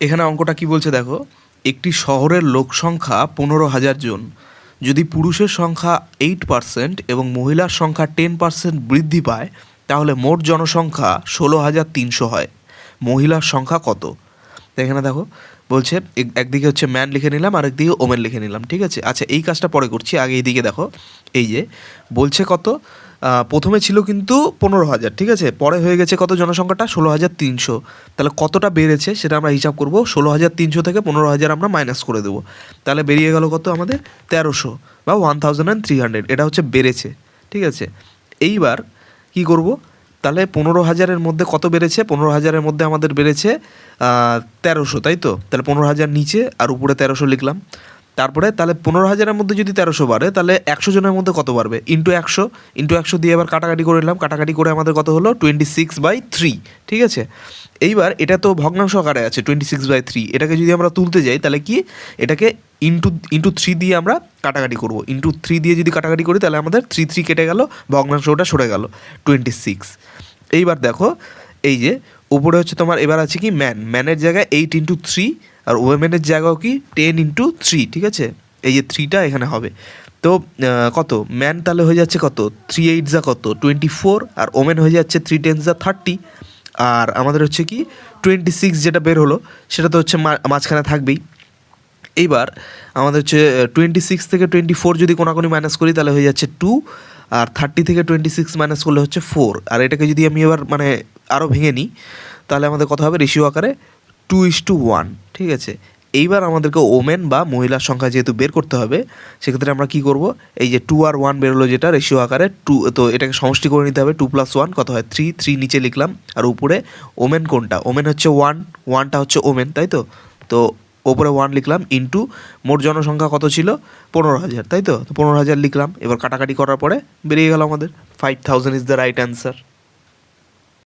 এখানে অঙ্কটা কি বলছে দেখো? একটি শহরের লোক সংখ্যা পনেরো হাজার জন। যদি পুরুষের সংখ্যা এইট পার্সেন্ট এবং মহিলার সংখ্যা টেন পার্সেন্ট বৃদ্ধি পায়, তাহলে মোট জনসংখ্যা ষোলো হাজার তিনশো হয়। মহিলার সংখ্যা কত? এখানে দেখো, বলছে এক- একদিকে হচ্ছে ম্যান লিখে নিলাম আর একদিকে ওমেন লিখে নিলাম, ঠিক আছে? আচ্ছা এই কাজটা পরে করছি, আগে এইদিকে দেখো। এই যে, বলছে কত? প্রথমে ছিল কিন্তু পনেরো হাজার, ঠিক আছে? পরে হয়ে গেছে কত জনসংখ্যাটা? ষোলো হাজার তিনশো। তাহলে কতটা বেড়েছে সেটা আমরা হিসাব করব। ষোলো হাজার তিনশো থেকে পনেরো হাজার আমরা মাইনাস করে দেবো। তাহলে বেরিয়ে গেল কত আমাদের? তেরোশো বা one thousand and three hundred এটা হচ্ছে বেড়েছে, ঠিক আছে? এইবার কি করব? তাহলে পনেরো হাজারের মধ্যে কত বেড়েছে? পনেরো হাজারের মধ্যে আমাদের বেড়েছে তেরোশো, তাই তো? তাহলে পনেরো হাজার নিচে আর উপরে তেরোশো লিখলাম। তারপরে তাহলে পনেরো হাজারের মধ্যে যদি তেরোশো বাড়ে, তাহলে একশো জনের মধ্যে কত বাড়বে? ইন্টু একশো ইন্টু একশো দিয়ে এবার কাটাকাটি করে নিলাম। কাটাকাটি করে আমাদের কত হলো? টোয়েন্টি সিক্স বাই থ্রি ঠিক আছে? এইবার এটা তো ভগ্নাংশ আকারে আছে টোয়েন্টি সিক্স বাই থ্রি এটাকে যদি আমরা তুলতে যাই, তাহলে কি? এটাকে ইন্টু ইন্টু থ্রি দিয়ে আমরা কাটাকাটি করব। ইন্টু থ্রি দিয়ে যদি কাটাকাটি করি, তাহলে আমাদের থ্রি থ্রি কেটে গেল, ভগ্নাংশটা সরে গেল টোয়েন্টি সিক্স এইবার দেখো, এই যে, উপরে হচ্ছে তোমার, এবার আছে কি? ম্যান ম্যানের জায়গায় এইট ইন্টু থ্রি আর ওয়েমেনের জায়গাও কি? টেন ইন্টু থ্রি ঠিক আছে? এই যে থ্রিটা এখানে হবে। তো কত? ম্যান তাহলে হয়ে যাচ্ছে কত? থ্রি এইট যা কত? টোয়েন্টি ফোর আর ওমেন হয়ে যাচ্ছে থ্রি টেন যা থার্টি আর আমাদের হচ্ছে কি? টোয়েন্টি সিক্স যেটা বের হলো, সেটা তো হচ্ছে মাঝখানে থাকবেই। এইবার আমাদের হচ্ছে টোয়েন্টি সিক্স থেকে টোয়েন্টি ফোর যদি কোনাকুনি মাইনাস করি, তাহলে হয়ে যাচ্ছে টু আর থার্টি থেকে টোয়েন্টি সিক্স মাইনাস করলে হচ্ছে ফোর আর এটাকে যদি আমি এবার মানে আরও ভেঙে নিই, তাহলে আমাদের কথা হবে? রেশিও আকারে টু ইস টু ওয়ান, ঠিক আছে? এইবার আমাদেরকে ওমেন বা মহিলার সংখ্যা যেহেতু বের করতে হবে, সেক্ষেত্রে আমরা কি করব? এই যে টু আর ওয়ান বেরোলো যেটা রেশিও আকারে টু তো এটাকে সমষ্টি করে নিতে হবে টু প্লাস ওয়ান কত হয়? থ্রি থ্রি নিচে লিখলাম, আর উপরে ওমেন কোনটা? ওমেন হচ্ছে ওয়ান ওয়ানটা হচ্ছে ওমেন, তাই তো? তো ওপরে ওয়ান লিখলাম ইন্টু মোট জনসংখ্যা কত ছিল? পনেরো হাজার, তাই তো? পনেরো হাজার লিখলাম, এবার কাটাকাটি করার পরে বেরিয়ে গেল আমাদের। Five thousand is the right answer